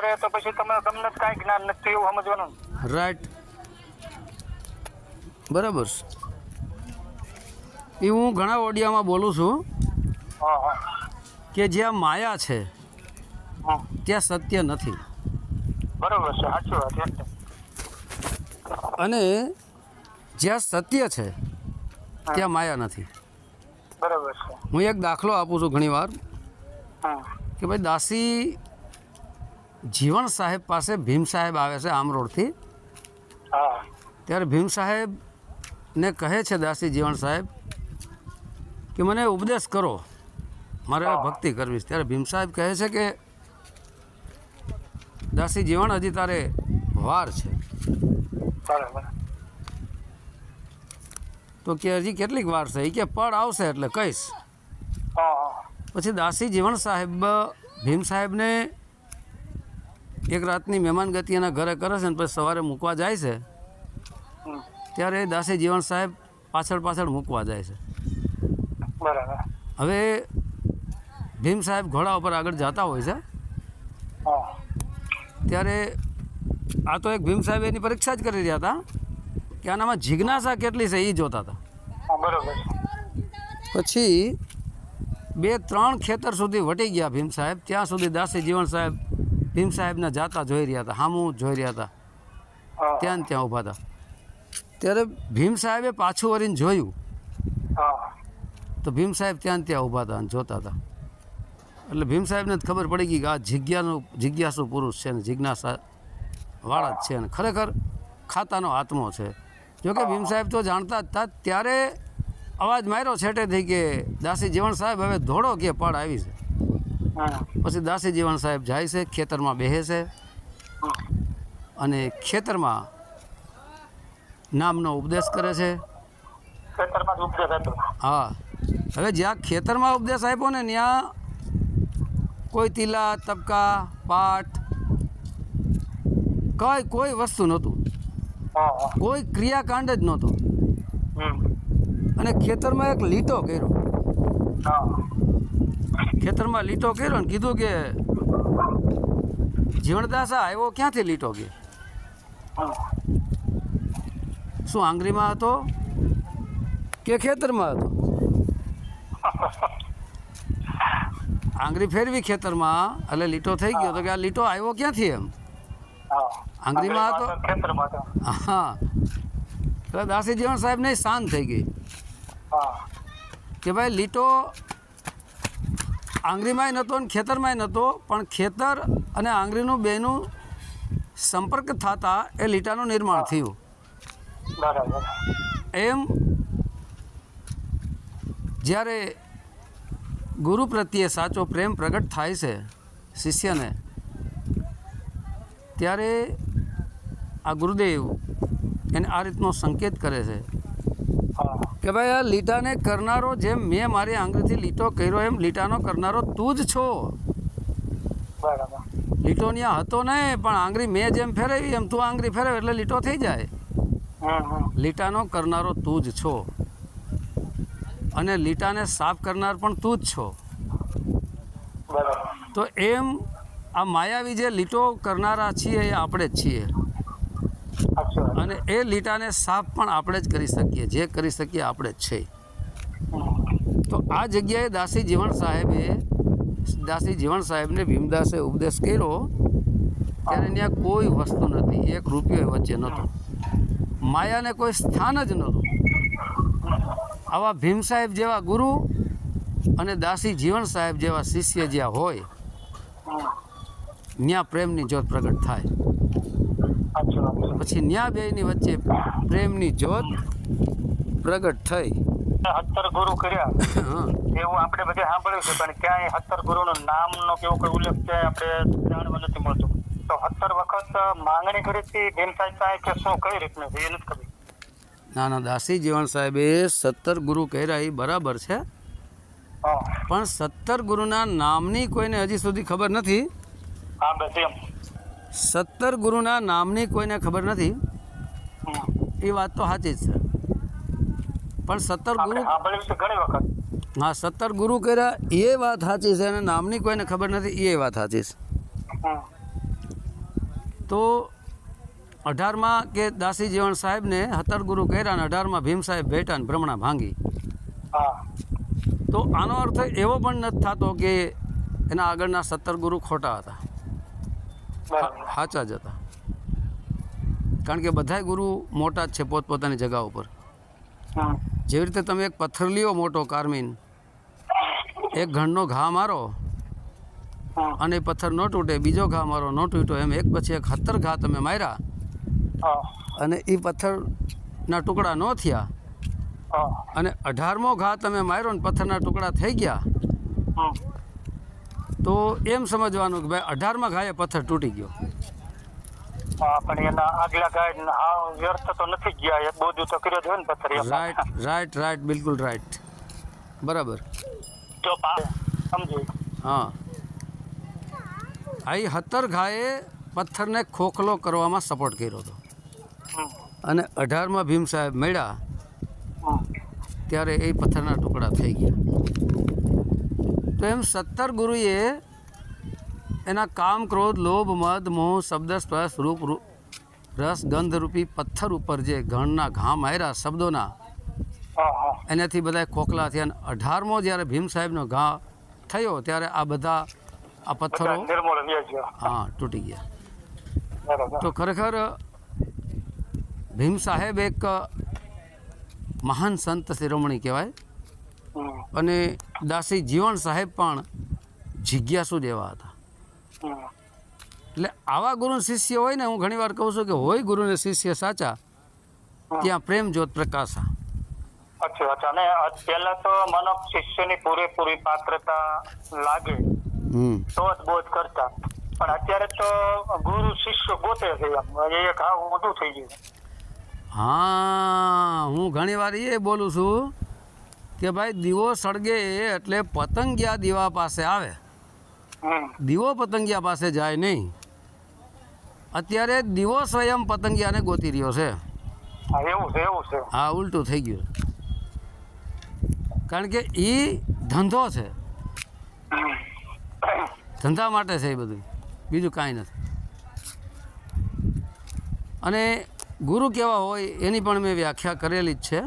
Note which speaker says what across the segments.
Speaker 1: કરે તો પછી તમે તમને જ કાંઈ જ્ઞાન નથી એવું સમજવાનું.
Speaker 2: રાઈટ બરાબર એ હું ઘણા ઓડિયામાં બોલું છું કે જ્યાં માયા છે ત્યાં સત્ય નથી.
Speaker 1: બરોબર છે સાચી વાત
Speaker 2: અને જ્યાં સત્ય છે ત્યાં માયા નથી.
Speaker 1: બરાબર છે.
Speaker 2: હું એક દાખલો આપું છું ઘણીવાર. કે ભાઈ દાસી જીવણ સાહેબ પાસે ભીમ સાહેબ આવે છે આમ રોડથી. ત્યારે ભીમ સાહેબ ને કહે છે દાસી જીવણ સાહેબ કે મને ઉપદેશ કરો. મારે ભક્તિ કરવી છે. ત્યારે ભીમ સાહેબ કહે છે કે દાસી જીવણ હજી તારે વાર છે. તો કે હજી કેટલીક વાર છે? એ કે પડ આવશે એટલે કહીશ. પછી દાસી જીવણ સાહેબ ભીમ સાહેબને એક રાતની મહેમાન ગતિ એના ઘરે કરે છે ને પછી સવારે મૂકવા જાય છે
Speaker 1: ત્યારે
Speaker 2: ત્યારે દાસી જીવણ સાહેબ પાછળ પાછળ મૂકવા જાય છે.
Speaker 1: બરાબર.
Speaker 2: હવે ભીમ સાહેબ ઘોડા ઉપર આગળ જતા હોય છે. ત્યારે આ તો એક ભીમ સાહેબ એની પરીક્ષા જ કરી રહ્યા હતા કે આનામાં જિજ્ઞાસા કેટલી છે એ જોતા હતા. પછી બે ત્રણ ખેતર સુધી વટી ગયા ભીમ સાહેબ ત્યાં સુધી દાસી જીવણ સાહેબ ભીમ સાહેબને જાતા જોઈ રહ્યા હતા હામું જોઈ રહ્યા હતા. ત્યાં ત્યાં ઊભા હતા. ત્યારે ભીમ સાહેબે પાછું વળીને જોયું. તો ભીમ સાહેબ ત્યાં ત્યાં ઊભા હતા અને જોતા હતા. એટલે ભીમ સાહેબને જ ખબર પડી ગઈ કે આ જિજ્ઞાનું જિજ્ઞાસુ પુરુષ છે ને જિજ્ઞાસા વાળા જ છે ને. ખરેખર ખાતાનો આત્મો છે. જોકે ભીમ સાહેબ તો જાણતા જ હતા. ત્યારે અવાજ માર્યો છેટે થઈ કે દાસી જીવણ સાહેબ હવે ધોળો કે પડ આવી છે. પછી દાસી જીવણ સાહેબ જાય છે ખેતરમાં બેસે છે. અને ખેતરમાં નામનો ઉપદેશ કરે છે. હા. હવે જ્યાં ખેતરમાં ઉપદેશ આપ્યો ને ત્યાં કોઈ તિલા તબકા પાઠ કઈ કોઈ વસ્તુ નહોતું. કોઈ ક્રિયાકાંડ જ નહોતું. અને ખેતરમાં એક લીટો કર્યો. ખેતરમાં લીટો કર્યો ને કીધું કે જીવણદાસા આવ્યો ક્યાંથી લીટો કે? શું આંગળીમાં હતો કે ખેતરમાં હતો? આંગળી ફેરવી ખેતરમાં એટલે લીટો થઈ ગયો તો કે આ લીટો આવ્યો ક્યાંથી એમ? આંગળીમાં હતો? હા. એટલે દાસી જીવણ સાહેબ નહીં શાંત થઈ ગઈ. કે ભાઈ લીટો આંગળીમાંય નહોતો અને ખેતરમાંય નહોતો પણ ખેતર અને આંગળીનું બેનું સંપર્ક થતાં એ લીટાનું નિર્માણ થયું. એમ જ્યારે ગુરુ પ્રત્યે સાચો પ્રેમ પ્રગટ થાય છે શિષ્યને ત્યારે આ ગુરુદેવ એને આ રીતનો સંકેત કરે છે. કે ભાઈ આ લીટાને કરનારો જેમ મેં મારી આંગળીથી લીટો કર્યો એમ લીટાનો કરનારો તું જ છો.
Speaker 1: બરાબર.
Speaker 2: લીટો ત્યાં હતો નહીં પણ આંગળી મેં જેમ ફેરવી એમ તું આંગળી ફેરવ એટલે લીટો થઈ જાય. લીટાનો કરનારો તું જ છો. અને લીટાને સાફ કરનાર પણ તું જ છો. તો એમ આ માયાવી જે લીટો કરનારા છીએ એ આપણે જ છીએ. અને એ લીટાને સાફ પણ આપણે જ કરી શકીએ, જે કરી શકીએ આપણે જ છે. તો આ જગ્યાએ દાસી જીવણ સાહેબે, દાસી જીવણ સાહેબને ભીમદાસે ઉપદેશ કર્યો, ત્યારે ત્યાં કોઈ વસ્તુ નથી, એક રૂપિયો વચ્ચે નહોતો. માયાને કોઈ સ્થાન જ નહોતું. આવા ભીમ સાહેબ જેવા ગુરુ અને દાસી જીવણ સાહેબ જેવા શિષ્ય જ્યાં હોય, ત્યાં પ્રેમની જ્યોત પ્રગટ થાય. પછી ન્યા બેયની વચ્ચે પ્રેમની જ્યોત પ્રગટ થઈ.
Speaker 1: સત્તર ગુરુ કર્યા. એવું આપણે બધે સાંભળ્યું છે પણ ક્યાંય સત્તર ગુરુનું નામનો કેવો કોઈ ઉલ્લેખ છે આપણે જાણવા નથી મળતું. તો સત્તર વખત માંગણી કરી હતી ભીમ સાહેબ કે શું કઈ રીતનું છે એ નથી ખબર.
Speaker 2: ના ના દાસી જીવણ સાહેબે સત્તર ગુરુ કર્યા એ બરાબર છે.
Speaker 1: હા.
Speaker 2: પણ સત્તર ગુરુના નામની કોઈને હજી સુધી ખબર નથી.
Speaker 1: હા બસ એમ.
Speaker 2: સત્તર ગુરુના નામની કોઈને ખબર નથી. એ વાત તો સાચી જ છે. પણ સત્તર ગુરુ હા સત્તર ગુરુ કર્યા એ વાત સાચી છે અને નામની કોઈને ખબર નથી એ વાત સાચી છે. તો અઢારમાં કે દાસી જીવણ સાહેબને હતર ગુરુ કર્યા અને અઢારમાં ભીમ સાહેબ ભેટા અને ભ્રમણા ભાંગી. તો આનો અર્થ એવો પણ નથી થતો કે એના આગળના સત્તર ગુરુ ખોટા હતા. સાચા જ હતા. કારણ કે બધા ગુરુ મોટા જ છે પોતપોતાની જગા ઉપર. જેવી રીતે તમે એક પથ્થર લ્યો મોટો કાર્મીન એક ઘણનો ઘા મારો અને પથ્થર ન તૂટે બીજો ઘા મારો ન તૂટ્યો એમ એક પછી એક હત્તર ઘા તમે માર્યા અને એ પથ્થરના ટુકડા ન થયા. અને અઢારમો ઘા તમે માર્યો ને પથ્થરના ટુકડા થઈ ગયા. તો એમ સમજવાનું કે ભાઈ અઢારમાં ઘાએ પથ્થર તૂટી ગયો.
Speaker 1: પણ એના આગલા ગાય વ્યર્થ તો નથી ગયા. એ બોધું તો કર્યો જ ને પથ્થર
Speaker 2: રાઈટ રાઈટ રાઈટ બિલકુલ રાઈટ બરાબર.
Speaker 1: જો સમજી.
Speaker 2: હા. અહીં હતર ઘાએ પથ્થરને ખોખલો કરવામાં સપોર્ટ કર્યો હતો. અને અઢારમાં ભીમ સાહેબ મળ્યા. ત્યારે એ પથ્થરના ટુકડા થઈ ગયા. તો એમ સત્તર ગુરુએ એના કામ ક્રોધ લોભ મદ મોહ શબ્દ સ્પર્શ રૂપ રસ ગંધ રૂપી પથ્થર ઉપર જે ઘણના ઘા માર્યા શબ્દોના એનાથી બધા ખોખલા થયા અને અઢારમો જ્યારે ભીમ સાહેબનો ઘા થયો ત્યારે આ બધા આ પથ્થરો હા તૂટી ગયા. તો ખરેખર ભીમ સાહેબ એક મહાન સંત શિરોમણી કહેવાય. અને દાસી જીવણ સાહેબ પણ જિજ્ઞાસુ દેવા હતા? એટલે આવા ગુરુ શિષ્ય હોય ને હું ઘણીવાર કહું છું કે હોય ગુરુને શિષ્ય સાચા ત્યાં પ્રેમ જ્યોત પ્રકાશા.
Speaker 1: અચ્છા અચ્છા અને પહેલા તો માનો શિષ્યની પૂરેપૂરી પાત્રતા લાગે તો જ બોધ કરતા. પણ અત્યારે તો ગુરુ શિષ્ય ગોતે છે એ એક હા ઊંધું થઈ ગયું.
Speaker 2: હા હું ઘણી વાર એ બોલું છું કે ભાઈ દીવો સળગે એટલે પતંગિયા દીવા પાસે આવે. દીવો પતંગિયા પાસે જાય નહીં. અત્યારે દીવો સ્વયં પતંગિયાને ગોતી રહ્યો છે.
Speaker 1: હા
Speaker 2: ઉલટું થઈ ગયું. કારણ કે એ ધંધો છે. ધંધા માટે છે એ બધું. બીજું કાંઈ નથી. અને ગુરુ કેવા હોય એની પણ મેં વ્યાખ્યા કરેલી જ છે.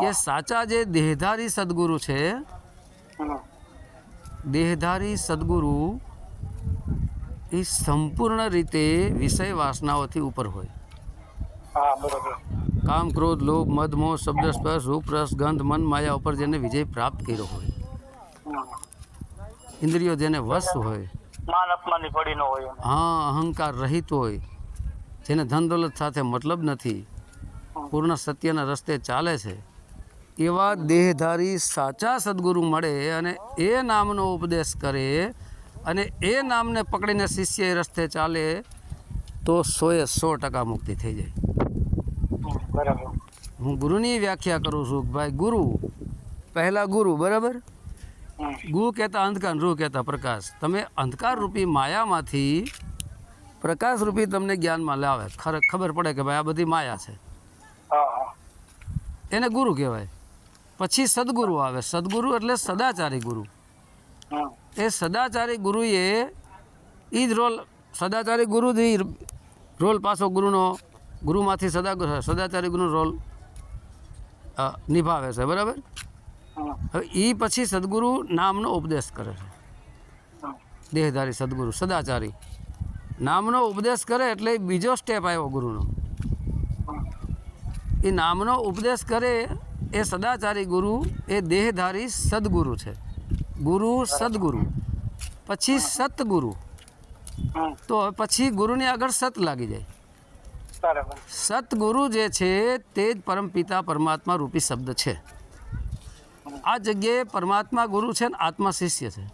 Speaker 2: કે સાચા જે દેહધારી સદગુરુ છે દેહધારી સદગુરુ એ સંપૂર્ણ રીતે વિષય વાસનાઓથી ઉપર હોય. કામ ક્રોધ લોભ મધ મોહ શબ્દ સ્પર્શ રૂપ રસ ગંધ મન માયા ઉપર જેને વિજય પ્રાપ્ત કર્યો હોય. ઇન્દ્રિયો જેને વશ હોય.
Speaker 1: માન અપમાનની પડી ન હોય
Speaker 2: હા અહંકાર રહિત હોય. જેને ધન દોલત સાથે મતલબ નથી. પૂર્ણ સત્યના રસ્તે ચાલે છે. એવા દેહધારી સાચા સદગુરુ મળે અને એ નામનો ઉપદેશ કરે અને એ નામને પકડીને શિષ્ય એ રસ્તે ચાલે તો સોએ સો ટકા મુક્તિ થઈ જાય. હું ગુરુની વ્યાખ્યા કરું છું કે ભાઈ ગુરુ પહેલાં ગુરુ બરાબર. ગુ કહેતા અંધકાર રૂ કહેતા પ્રકાશ. તમે અંધકાર રૂપી માયામાંથી પ્રકાશ રૂપી તમને જ્ઞાનમાં લાવે. ખરે ખબર પડે કે ભાઈ આ બધી માયા છે. એને ગુરુ કહેવાય. પછી સદગુરુ આવે. સદગુરુ એટલે સદાચારી ગુરુ. એ સદાચારી ગુરુએ એ જ રોલ સદાચારી ગુરુ જ રોલ પાછો ગુરુનો ગુરુમાંથી સદા સદાચારી ગુરુનો રોલ નિભાવે છે. બરાબર? હવે એ પછી સદગુરુ નામનો ઉપદેશ કરે છે. દેહધારી સદગુરુ સદાચારી. નામનો ઉપદેશ કરે એટલે બીજો સ્ટેપ આવ્યો ગુરુનો. એ નામનો ઉપદેશ કરે એ સદાચારી ગુરુ એ દેહધારી સદગુરુ છે. ગુરુ સદગુરુ. પછી સતગુરુ. તો હવે પછી ગુરુની આગળ સત લાગી જાય. સતગુરુ જે છે તે જ પરમપિતા પરમાત્મા રૂપી શબ્દ છે. આ જગ્યાએ પરમાત્મા ગુરુ છે ને આત્મા શિષ્ય છે.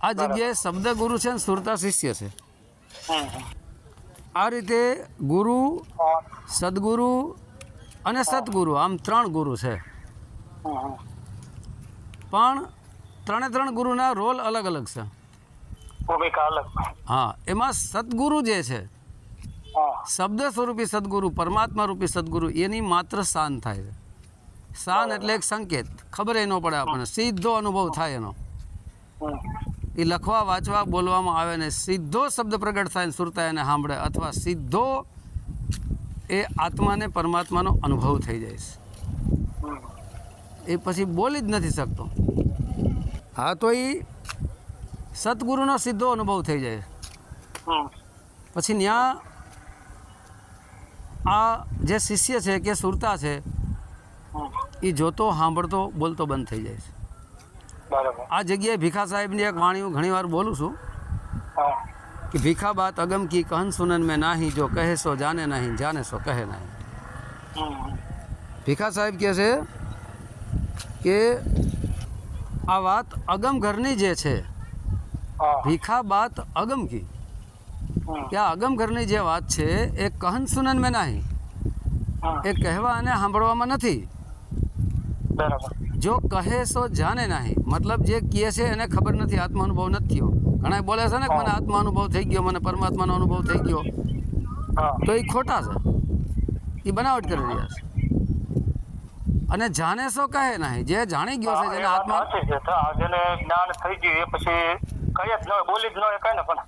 Speaker 2: આ જગ્યાએ શબ્દ ગુરુ છે ને સુરતા શિષ્ય છે. આ રીતે ગુરુ. સદગુરુ અને સદગુરુ આમ ત્રણ ગુરુ છે. પણ ત્રણે ત્રણ ગુરુના રોલ અલગ અલગ છે.
Speaker 1: ભૂમિકા અલગ.
Speaker 2: હા એમાં સદગુરુ જે છે શબ્દ સ્વરૂપી સદગુરુ પરમાત્મા રૂપી સદગુરુ એની માત્ર શાન થાય છે. શાન એટલે એક સંકેત. ખબર ન પડે આપણને. સીધો અનુભવ થાય એનો. એ લખવા વાંચવા બોલવામાં આવે ને સીધો શબ્દ પ્રગટ થાય ને સુરતા એને સાંભળે અથવા સીધો એ આત્માને પરમાત્માનો અનુભવ થઈ જાય છે. એ પછી બોલી જ નથી શકતો. હા તો એ સદગુરુનો સીધો અનુભવ થઈ જાય. પછી ત્યાં આ જે શિષ્ય છે કે સુરતા છે એ જોતો સાંભળતો બોલતો બંધ થઈ જાય છે. આ જગ્યાએ ભીખા સાહેબની એક વાણી હું ઘણીવાર બોલું છું. कि भीखा बात अगम की कहन सुनन में नाही जो कहे सो जाने नहीं जाने सो कहे नहीं
Speaker 1: હમ.
Speaker 2: ભીખા સાહેબ કહે છે કે આ વાત અગમ ઘરની જે છે
Speaker 1: હા
Speaker 2: ભીખા બાત અગમ કી
Speaker 1: હમ.
Speaker 2: કે આ અગમ ઘરની જે વાત છે એ કહન સુનન મેં નહીં
Speaker 1: હમ.
Speaker 2: એ કહેવા અને સાંભળવામાં નથી
Speaker 1: બરાબર
Speaker 2: જો કહે સો જાને નહીં મતલબ જે કહે છે એને ખબર નથી આત્મા અનુભવ નથી થયો ઘણા બોલે છે ને કે મને આત્મા અનુભવ થઈ ગયો મને પરમાત્માનો અનુભવ થઈ ગયો. તો એ ખોટા છે. એ બનાવટ કરી રહ્યા છે. અને જાણે સો કહે નહીં. જે જાણી ગયો છે જેને આત્મા
Speaker 1: જેને જ્ઞાન થઈ ગયું એ પછી કઈ જ ન બોલી જ ન શકાય ને પણ.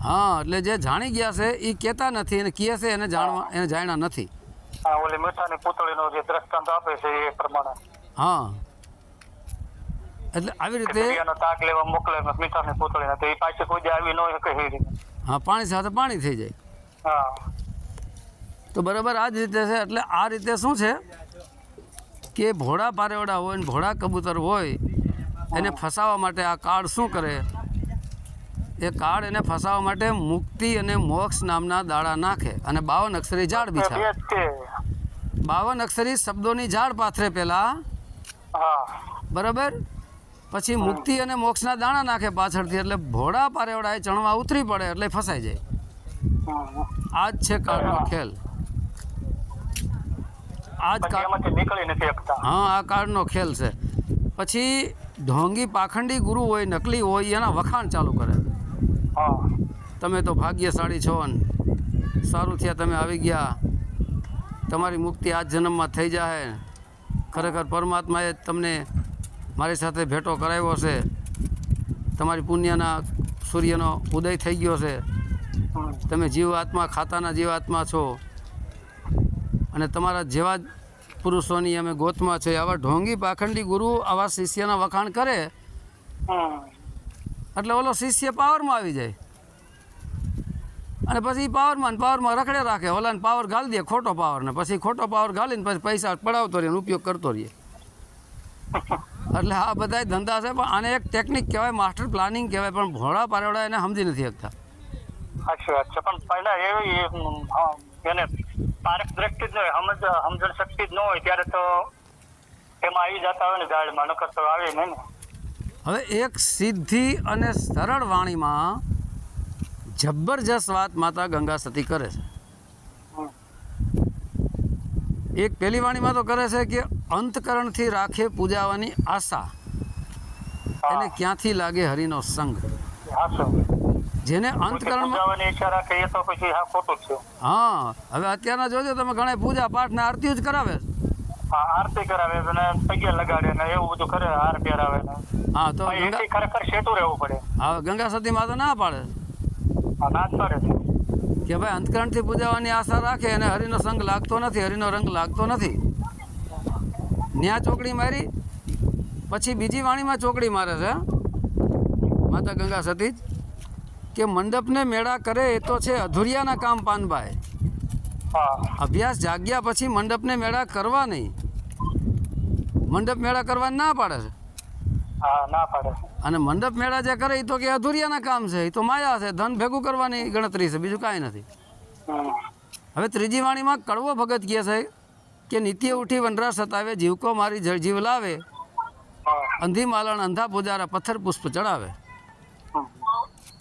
Speaker 2: હા એટલે જે જાણી ગયા છે એ કહેતા નથી અને કહે છે એને જાણવા એને જાણ્યા નથી.
Speaker 1: હા ઓલી મીઠાની પૂતળીનો જે દ્રષ્ટાંત આપે છે એ પ્રમાણે.
Speaker 2: હા. એટલે આવી રીતે
Speaker 1: દરિયાનો તાક લેવા મોકલે ને મીઠાની તો એ પાછી કોઈ આવી ન શકે એ રીતે.
Speaker 2: હા પાણી સાથે પાણી થઈ જાય.
Speaker 1: હા.
Speaker 2: તો બરાબર આ જ રીતે છે એટલે આ રીતે શું છે? કે ભોળા પારેવડા હોય ને ભોળા કબૂતર હોય એને ફસાવા માટે આ કાળ શું કરે? એ કાળ એને ફસાવા માટે મુક્તિ અને મોક્ષ નામના દાડા નાખે અને બાવન અક્ષરી ઝાડ
Speaker 1: બીછા
Speaker 2: બાવન અક્ષરી શબ્દોની ઝાડ પાથરે પહેલાં બરાબર? પછી મુક્તિ અને મોક્ષના દાણા નાખે પાછળથી એટલે ભોળા પારેવડા એ ચણવા ઉતરી પડે એટલે ફસાઈ જાય. આ જ છે કાળનો ખેલ. આ જ હા આ કાળનો ખેલ છે. પછી ઢોંગી પાખંડી ગુરુ હોય નકલી હોય એના વખાણ ચાલુ કરે.
Speaker 1: હા.
Speaker 2: તમે તો ભાગ્યશાળી છો ને સારું થયા તમે આવી ગયા. તમારી મુક્તિ આ જન્મમાં થઈ જાય ખરેખર પરમાત્માએ તમને મારી સાથે ભેટો કરાવ્યો છે. તમારી પુણ્યના સૂર્યનો ઉદય થઈ ગયો છે. તમે જીવ આત્મા ખાતાના જીવ આત્મા છો. અને તમારા જેવા જ પુરુષોની અમે ગોતમાં છે. આવા ઢોંગી પાખંડી ગુરુ આવા શિષ્યના વખાણ કરે. એટલે ઓલો શિષ્ય પાવરમાં આવી જાય. અને પછી પાવરમાં પાવરમાં રખડે રાખે. ઓલાને પાવર ગાળી દે ખોટો પાવર ને પછી ખોટો પાવર ગાલીને પછી પૈસા પડાવતો રહીએ ઉપયોગ કરતો રહીએ એટલે આ બધા ધંધા છે પણ આને એક ટેકનિક કહેવાય માસ્ટર પ્લાનિંગ કહેવાય પણ ભોળા પારેવડા એને સમજી નથી શકતા.
Speaker 1: અચ્છા અચ્છા પણ પહેલા એ, એને પારક દ્રષ્ટિ જ ન સમજ સમજણ શક્તિ જ ન હોય ત્યારે તો એમાં આવી જતા હોય ને ગાડીમાં નકર તો આવે નહીં ને.
Speaker 2: હવે એક સીધી અને સરળ વાણીમાં જબરજસ્ત વાત માતા ગંગા સતી કરે છે
Speaker 1: હમ.
Speaker 2: એક પહેલી વાણીમાં તો કરે છે કે અંતકરણથી રાખે પૂજાવાની આશા. એને ક્યાંથી લાગે હરિનો સંગ? જેને અંતકરણમાં
Speaker 1: હા જ
Speaker 2: હા હવે અત્યારના જોજો તમે ઘણા પૂજા પાઠ ને આરતીઓ જ કરાવે
Speaker 1: હા આરતી કરાવે અને પગે લગાડે ને એવું બધું કરે હાર પહેરાવે ને.
Speaker 2: હા તો
Speaker 1: ખરેખર રહેવું પડે.
Speaker 2: હવે ગંગા સતીમાં તો ના પાડે.
Speaker 1: હા નાચ કરે છે
Speaker 2: કે ભાઈ અંતકરણથી પૂજાવાની આશા રાખે અને હરિનો સંગ લાગતો નથી હરિનો રંગ લાગતો નથી. ન્યા ચોકડી મારી પછી બીજી વાણીમાં ચોકડી મારે છે માતા ગંગા સતી કે મંડપને મેળા કરે એ તો છે અધુરિયાના કામ
Speaker 1: પાનભાઈ
Speaker 2: અભ્યાસ જાગ્યા પછી મંડપને મેળા કરવા નહીં. મંડપ મેળા કરવા ના પાડે છે.
Speaker 1: હા ના પાડે.
Speaker 2: અને મંડપ મેળા જે કરે એ તો કે અધુરિયાના કામ છે. એ તો માયા છે. ધન ભેગું કરવાની ગણતરી છે. બીજું કાંઈ નથી. હવે ત્રીજી વાણીમાં કડવો ભગત કહે છે કે નિત્ય ઉઠી વનરા સતાવે જીવકો મારી જળજીવ લાવે. અંધી માલણ અંધા પૂજારા પથ્થર પુષ્પ ચડાવે.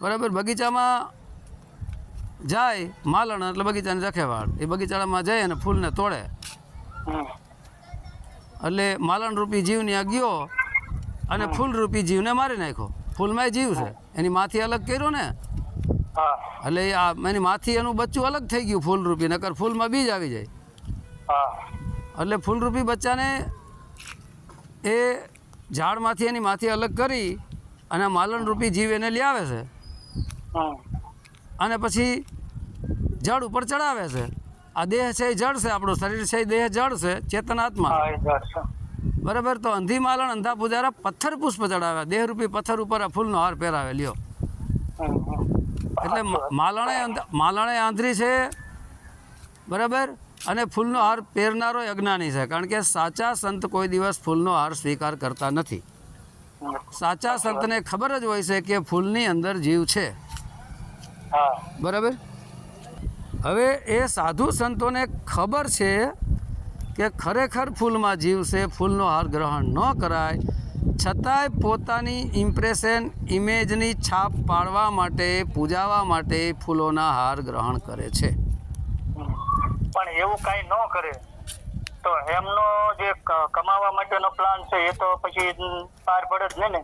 Speaker 2: બરાબર? બગીચામાં જાય માલણ એટલે બગીચાની રખેવાળ એ બગીચામાં જાય અને ફૂલને તોડે. એટલે માલણ રૂપી જીવની આ ગયો અને ફૂલ રૂપી જીવને મારી નાખ્યો. ફૂલમાં જીવ છે. એની માથી અલગ કર્યો ને? એટલે આ એની માથી એનું બચ્ચું અલગ થઈ ગયું ફૂલ રૂપી નકર ફૂલમાં બીજ આવી જાય. એટલે ફૂલરૂપી બચ્ચાને એ ઝાડમાંથી એની માથી અલગ કરી અને માલણ રૂપી જીવ એને લ્યાવે છે. અને પછી જળ ઉપર ચડાવે છે. આ દેહ છે એ જળ છે આપણું શરીર છે એ દેહ જળ છે ચેતન આત્મા. બરાબર? તો અંધી માલણ અંધા પૂજારા પથ્થર પુષ્પ ચડાવે દેહરૂપી પથ્થર ઉપર આ ફૂલનો હાર પહેરાવે. લ્યો. એટલે માલણે માલણે આંધરી છે બરાબર? અને ફૂલનો હાર પહેરનારો અજ્ઞાની છે. કારણ કે સાચા સંત કોઈ દિવસ ફૂલનો હાર સ્વીકાર કરતા નથી. સાચા સંતને ખબર જ હોય છે કે ફૂલની અંદર જીવ છે. બરાબર? હવે એ સાધુ સંતોને ખબર છે કે ખરેખર ફૂલમાં જીવ છે ફૂલનો હાર ગ્રહણ ન કરાય છતાંય પોતાની ઇમ્પ્રેશન ઇમેજની છાપ પાડવા માટે પૂજાવા માટે ફૂલોના હાર ગ્રહણ કરે છે.
Speaker 1: પણ એવું કાંઈ ન કરે. તો એમનો જે કમાવા માટેનો પ્લાન છે એ તો પછી પાર પડે જ નહીં ને?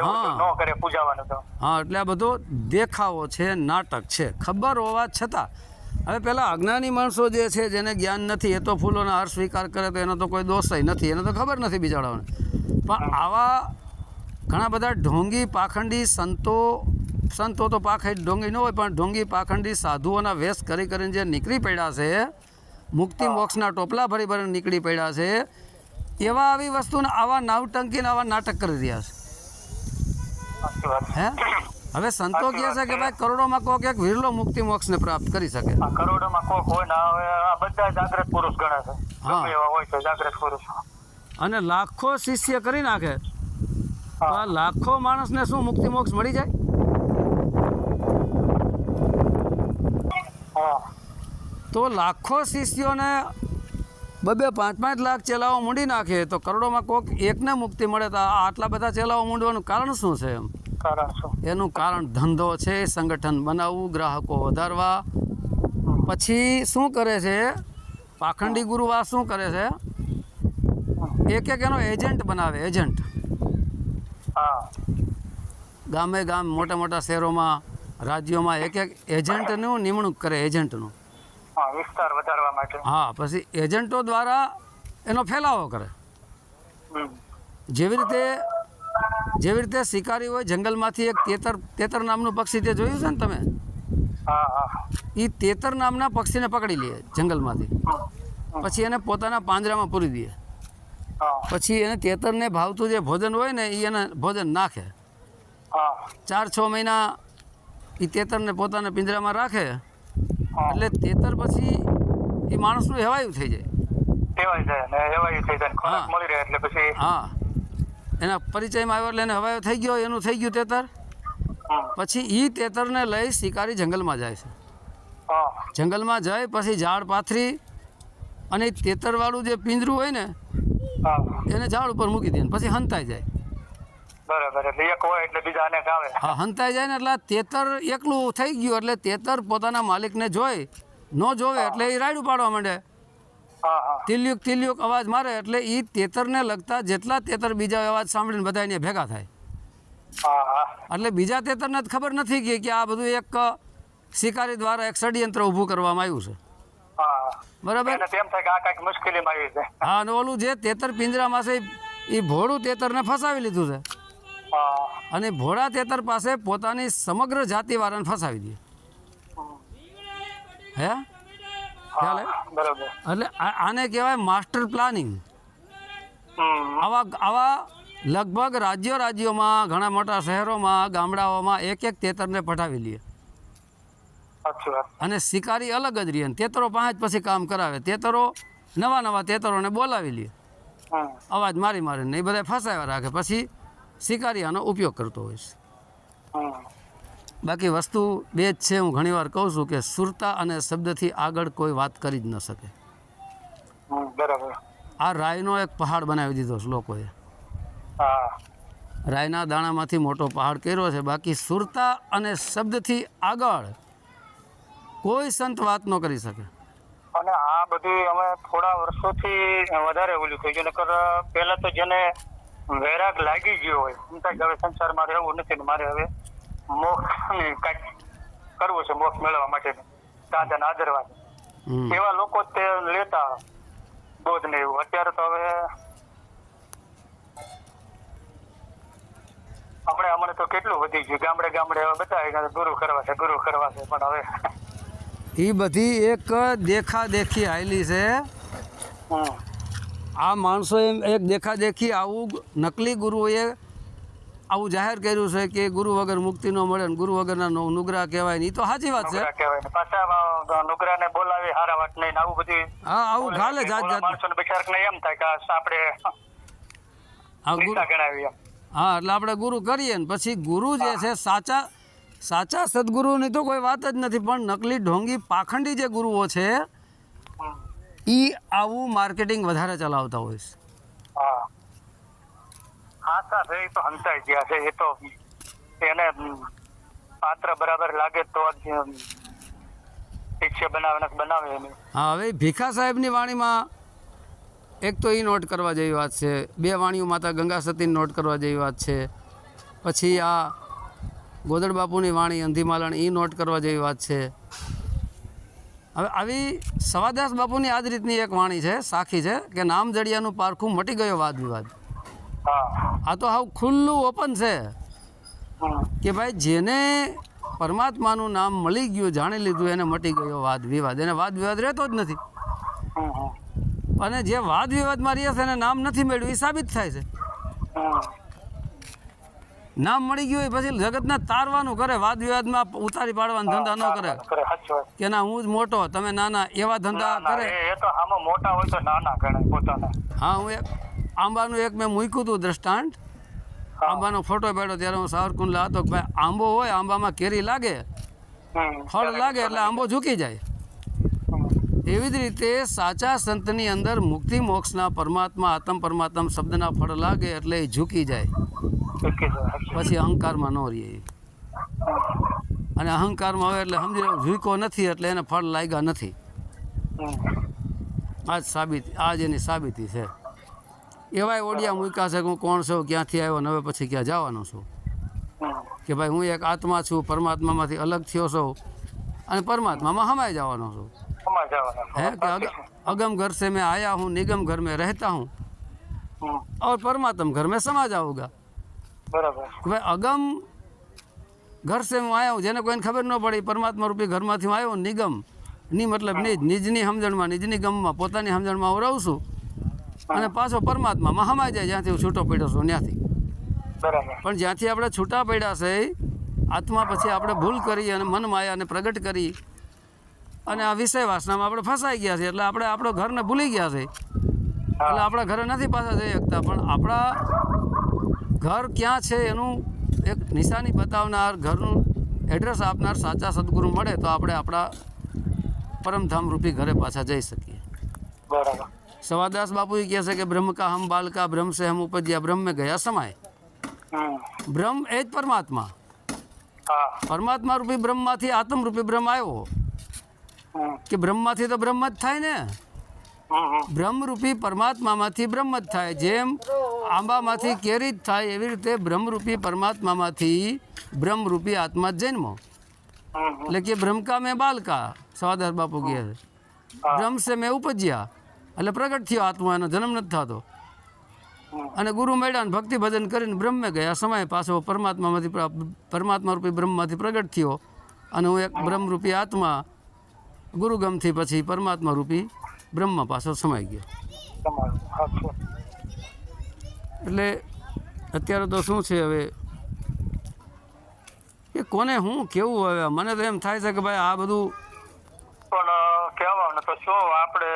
Speaker 2: હા.
Speaker 1: ન કરે પૂજાવાનું તો.
Speaker 2: હા એટલે આ બધો દેખાવો છે નાટક છે. ખબર હોવા છતાં હવે પેલા અજ્ઞાની માણસો જે છે જેને જ્ઞાન નથી એ તો ફૂલોના હાર સ્વીકાર કરે તો એનો તો કોઈ દોષ નથી એને તો ખબર નથી બિચારાઓને. પણ આવા ઘણા બધા ઢોંગી પાખંડી સંતો સંતો તો પાખંડી ઢોંગી ન હોય પણ ઢોંગી પાખંડી સાધુઓના વેશ કરી કરીને જે નીકળી પડ્યા છે મુક્તિ મોક્ષના ટોપલા ભરી ભરીને નીકળી પડ્યા છે એવા આવી વસ્તુને આવા નાવટંકીને આવા નાટક કરી રહ્યા છે. હે? હવે સંતો કહે છે કે ભાઈ કરોડોમાં કોક એક વિરલો મુક્તિ મોક્ષને પ્રાપ્ત કરી શકે.
Speaker 1: આ કરોડોમાં કોક હોય ને હવે આ બધા જાગૃત પુરુષ ગણે છે.
Speaker 2: હા.
Speaker 1: એવા હોય છે જાગૃત પુરુષ.
Speaker 2: અને લાખો શિષ્ય કરી નાખે. તો આ લાખો માણસને શું મુક્તિ મોક્ષ મળી જાય? તો લાખો શિષ્યોને બબે પાંચ પાંચ લાખ ચેલાઓ મૂડી નાખે. તો કરોડોમાં કોક એકને મુક્તિ મળે તો આટલા બધા ચેલાઓ મૂંડવાનું કારણ શું છે એમ? એનું કારણ ધંધો છે સંગઠન બનાવવું ગ્રાહકો વધારવા. પછી શું કરે છે પાખંડી ગુરુવા શું કરે છે? એક એક એનો એજન્ટ બનાવે એજન્ટ.
Speaker 1: હા.
Speaker 2: ગામે ગામ મોટા મોટા શહેરોમાં રાજ્યોમાં એક એક એજન્ટનું નિમણૂક કરે એજન્ટનું.
Speaker 1: વિસ્તાર વધારવા માટે.
Speaker 2: હા પછી એજન્ટો દ્વારા એનો ફેલાવો કરે. જેવી રીતે જેવી રીતે શિકારી હોય જંગલમાંથી એક તેતર તેતર નામનું પક્ષી તે જોયું છે ને તમે? એ તેતર નામના પક્ષીને પકડી લે જંગલમાંથી. પછી એને પોતાના પાંજરામાં પૂરી દે. પછી એને તેતરને ભાવતું જે ભોજન હોય ને એ એને ભોજન નાખે. ચાર છ મહિના એ તેતરને પોતાના પિંજરામાં રાખે. એટલે તેતર પછી એ માણસનું હેવાયું થઈ જાય.
Speaker 1: ટેવાઈ જાય હેવાયું થઈ જાય ખોરાક
Speaker 2: હા.
Speaker 1: મળી રહે એટલે પછી
Speaker 2: હા. એના પરિચયમાં આવ્યો એટલે એને હવાયો થઈ ગયો એનું થઈ ગયું તેતર. પછી એ તેતરને લઈ શિકારી જંગલમાં જાય છે. જંગલમાં જઈ પછી ઝાડ પાથરી અને તેતરવાળું જે પિંજરું હોય ને એને ઝાડ ઉપર મૂકી દે પછી હંતાઈ જાય.
Speaker 1: બરાબર એટલે એક હોય એટલે બીજા આવે
Speaker 2: હા હંતાઈ જાય ને એટલે તેતર એકલું થઈ ગયું એટલે તેતર પોતાના માલિકને જોઈ ન જોવે એટલે એ રાયડું પાડવા માંડે. તિલ્યુક તિલ્યુક અવાજ મારે એટલે એ તેતરને લગતા જેટલા તેતર બીજા અવાજ સાંભળીને બધા એને ભેગા થાય. એટલે બીજા તેતરને જ ખબર નથી કે કે આ બધું એક શિકારી દ્વારા એક ષડયંત્ર ઊભું કરવામાં આવ્યું છે.
Speaker 1: હા
Speaker 2: બરાબર? હા અને ઓલું જે તેતર પિંજરામાં છે એ ભોળું તેતરને ફસાવી લીધું છે. અને ભોળા તેતર પાસે પોતાની સમગ્ર જાતિવાળાને ફસાવી દે. હે? ખ્યાલ
Speaker 1: બરાબર.
Speaker 2: એટલે આને કહેવાય માસ્ટર પ્લાનિંગ. આવા આવા લગભગ રાજ્યો રાજ્યોમાં ઘણા મોટા શહેરોમાં ગામડાઓમાં એક એક તેતરને પઠાવી લે. અને શિકારી અલગ જ રહે તેતરો પાંચ પછી કામ કરાવે. તેતરો નવા નવા તેતરોને બોલાવી લે. અવાજ મારી મારીને એ બધા ફસાવ્યા રાખે. પછી શિકારી આનો ઉપયોગ કરતો હોય છે. બાકી વસ્તુ બે જ છે હું ઘણીવાર કહું છું કે સુરતા અને શબ્દથી આગળ કોઈ વાત કરી જ ન શકે. આ રાયનો એક પહાડ બનાવી દીધો છે લોકોએ.
Speaker 1: હા.
Speaker 2: રાયના દાણામાંથી મોટો પહાડ કર્યો છે. બાકી સુરતા અને શબ્દથી આગળ કોઈ સંત વાત ન કરી શકે.
Speaker 1: અને આ બધી અમે થોડા વર્ષોથી વધારે ઓલું થઈ ગયું નકર પહેલા તો જેને વૈરાગ લાગી ગયો હોય સંસારમાં રહેવું નથી મારે હવે મોક્ષ કાંઈક કરવું છે મોક્ષ મેળવવા માટે સાધન આદરવા. એવા લોકો તે લેતા બોધ ને એવું. અત્યારે તો હવે આપણે હમણાં તો કેટલું વધી ગયું. ગામડે ગામડે હવે બધા ગુરુ કરવા છે ગુરુ કરવા છે પણ હવે
Speaker 2: એ બધી એક દેખા દેખી આવેલી છે. આ માણસોએ એક દેખા દેખી આવું નકલી ગુરુઓએ આવું જાહેર કર્યું છે કે ગુરુ વગર મુક્તિ ન મળે ને ગુરુ વગરના નો- નુગરા કહેવાય ને એ તો સાચી વાત છે.
Speaker 1: નુગરા કહેવાય ને. પાછા નુગરાને બોલાવી હારા વાત નહીં આવું બધું
Speaker 2: હા આવું
Speaker 1: બોલે
Speaker 2: જાત જાત
Speaker 1: માણસોને બિચારાકને એમ થાય કે આપણે ગણાવી એમ.
Speaker 2: હા એટલે આપણે ગુરુ કરીએ ને. પછી ગુરુ જે છે સાચા સાચા સદગુરુની તો કોઈ વાત જ નથી પણ નકલી ઢોંગી પાખંડી જે ગુરુઓ છે એ આવું માર્કેટિંગ વધારે ચલાવતા હોય છે.
Speaker 1: હા એ તો હંતાઈ ગયા છે તો પાત્ર બરાબર લાગે તો જ એને.
Speaker 2: હા, હવે ભીખા સાહેબની વાણીમાં એક તો એ નોટ કરવા જેવી વાત છે, બે વાણીઓ માતા ગંગા સતીની નોટ કરવા જેવી વાત છે, પછી આ ગોદડ બાપુની વાણી, અંધીમાલણ એ નોટ કરવા જેવી વાત છે. હવે આવી સવાદાસ બાપુની આ જ રીતની એક વાણી છે, સાખી છે, કે નામ જડિયાનું પારખું મટી ગયો વાદ વિવાદ. આ તો હાવ ખુલ્લું ઓપન છે. કે ભાઈ જેને પરમાત્માનું નામ મળી ગયું જાણી લીધું એને મટી ગયો વાદ વિવાદ. એને વાદ વિવાદ રહેતો જ નથી. અને જે વાદ વિવાદમાં રહે છે એને નામ નથી મળ્યું એ સાબિત થાય છે. નામ મળી ગયું પછી જગતને તારવાનું કરે વાદ વિવાદમાં ઉતારી પાડવાનો ધંધા ન કરે. કે ના હું જ મોટો તમે નાના એવા ધંધા કરે.
Speaker 1: એ એ તો આમાં મોટા હોય તો નાના ગણાય પોતાને.
Speaker 2: હા હું એક આંબાનું એક મેં મૂક્યું હતું દ્રષ્ટાંત. આંબાનો ફોટો પાડ્યો ત્યારે હું સાવરકુંડલા હતો કે ભાઈ આંબો હોય આંબામાં કેરી લાગે. ફળ લાગે એટલે આંબો ઝૂકી જાય. એવી જ રીતે સાચા સંતની અંદર મુક્તિ મોક્ષના પરમાત્મા આત્મ પરમાત્મ શબ્દના ફળ લાગે એટલે એ ઝૂકી જાય. પછી અહંકારમાં ન રહીએ. અને અહંકારમાં આવે એટલે સમજી ઝૂકો નથી એટલે એને ફળ લાગ્યા નથી. આજ સાબિત આજ એની સાબિતી છે. એવાય ઓડિયા મૂક્યા છે કે હું કોણ છું ક્યાંથી આવ્યો ને હવે પછી ક્યાં જવાનો છું
Speaker 1: હમ.
Speaker 2: કે ભાઈ હું એક આત્મા છું પરમાત્મામાંથી અલગ થયો છું અને પરમાત્મામાં હમાઈ જવાનો છું
Speaker 1: સમાજ આવવાના.
Speaker 2: હે કે અગ, અગમ ઘર से मैं आया हूँ निगम घर में रहता हूँ
Speaker 1: હમ.
Speaker 2: और परमात्म घर में समा जाऊंगा
Speaker 1: બરાબર
Speaker 2: કે ભાઈ અગમ ઘર સે હું આવ્યો જેને કોઈને ખબર ન પડી પરમાત્મા રૂપી ઘરમાંથી હું આવ્યો નિગમ ની મતલબ નિજ નિજની સમજણમાં નિજની ગમમાં પોતાની સમજણમાં હું રહું છું અને પાછો પરમાત્મામાં હમાઈ જાય જ્યાંથી હું છૂટો પડ્યો છું ત્યાંથી પણ જ્યાંથી આપણે છૂટા પડ્યા છે આત્મા પછી આપણે ભૂલ કરી અને મન માયાને પ્રગટ કરી અને આ વિષય વાસનામાં આપણે ફસાઈ ગયા છે એટલે આપણે આપણો ઘરને ભૂલી ગયા છે. એટલે આપણા ઘરે નથી પાછા જઈ શકતા પણ આપણા ઘર ક્યાં છે એનું એક નિશાની બતાવનાર ઘરનું એડ્રેસ આપનાર સાચા સદગુરુ મળે તો આપણે આપણા પરમધામ રૂપી ઘરે પાછા જઈ શકીએ.
Speaker 1: બરાબર.
Speaker 2: સવાદાસ બાપુ કહે છે કે બ્રહ્મ કા હમ બાલકા બ્રહ્મ સે હમ ઉપજ્યા. બ્રહ્મ મેં ગયા સમાય? બ્રહ્મ એ જ પરમાત્મા? પરમાત્મા રૂપી બ્રહ્મમાંથી આત્મ રૂપી બ્રહ્મ આવ્યો. કે બ્રહ્મમાંથી તો બ્રહ્મ જ થાય ને?
Speaker 1: હમ. હમ.
Speaker 2: બ્રહ્મરૂપી પરમાત્મામાંથી બ્રહ્મ જ થાય. જેમ આંબામાંથી કેરી જ થાય એવી રીતે બ્રહ્મરૂપી પરમાત્મામાંથી બ્રહ્મરૂપી આત્મા જન્મો. એટલે કે બ્રહ્મકા મેં બાલકા સવાદાસ બાપુ કહે છે. બ્રહ્મ સે મેં ઉપજ્યા. એટલે પ્રગટ થયો આત્મા એનો જન્મ નથી થતો. અને ગુરુ મળ્યા ભક્તિ ભજન કરીને બ્રહ્મે ગયા. સમય પાછો પરમાત્મામાંથી પરમાત્મા રૂપી બ્રહ્મમાંથી પ્રગટ થયો. અને હું એક બ્રહ્મરૂપી આત્મા ગુરુગમથી પછી પરમાત્મા રૂપી બ્રહ્મ પાછો સમાઈ ગયો. એટલે અત્યારે તો શું છે હવે? એ કોને હું કેવું હવે? મને તો એમ થાય છે કે ભાઈ આ બધું
Speaker 1: પણ અ, તો શું આપણે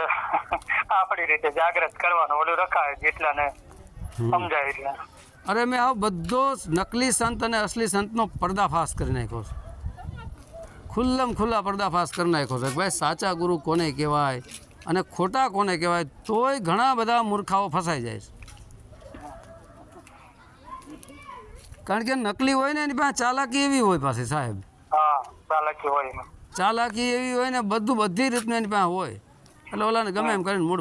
Speaker 1: આપણી રીતે જાગૃત કરવાનું ઓલું રખાય જેટલાને સમજાય એટલે.
Speaker 2: અરે મેં આ બધો નકલી સંત અને અસલી સંતનો પર્દાફાશ કરી નાખ્યો છે. ખુલ્લમ ખુલ્લા પર્દાફાશ કરી નાખ્યો છે ભાઈ સાચા ગુરુ કોને કહેવાય અને ખોટા કોને કહેવાય તોય ઘણા બધા મૂર્ખાઓ ફસાઈ જાય છે. કારણ કે નકલી હોય ને એની પાસે ચાલાકી એવી હોય પાસે સાહેબ.
Speaker 1: હા ચાલાકી હોય
Speaker 2: ચાલાકી એવી હોય ને બધું બધી રીતનું એની પાસે હોય. એટલે ઓલાને ગમે એમ કરીને મૂળ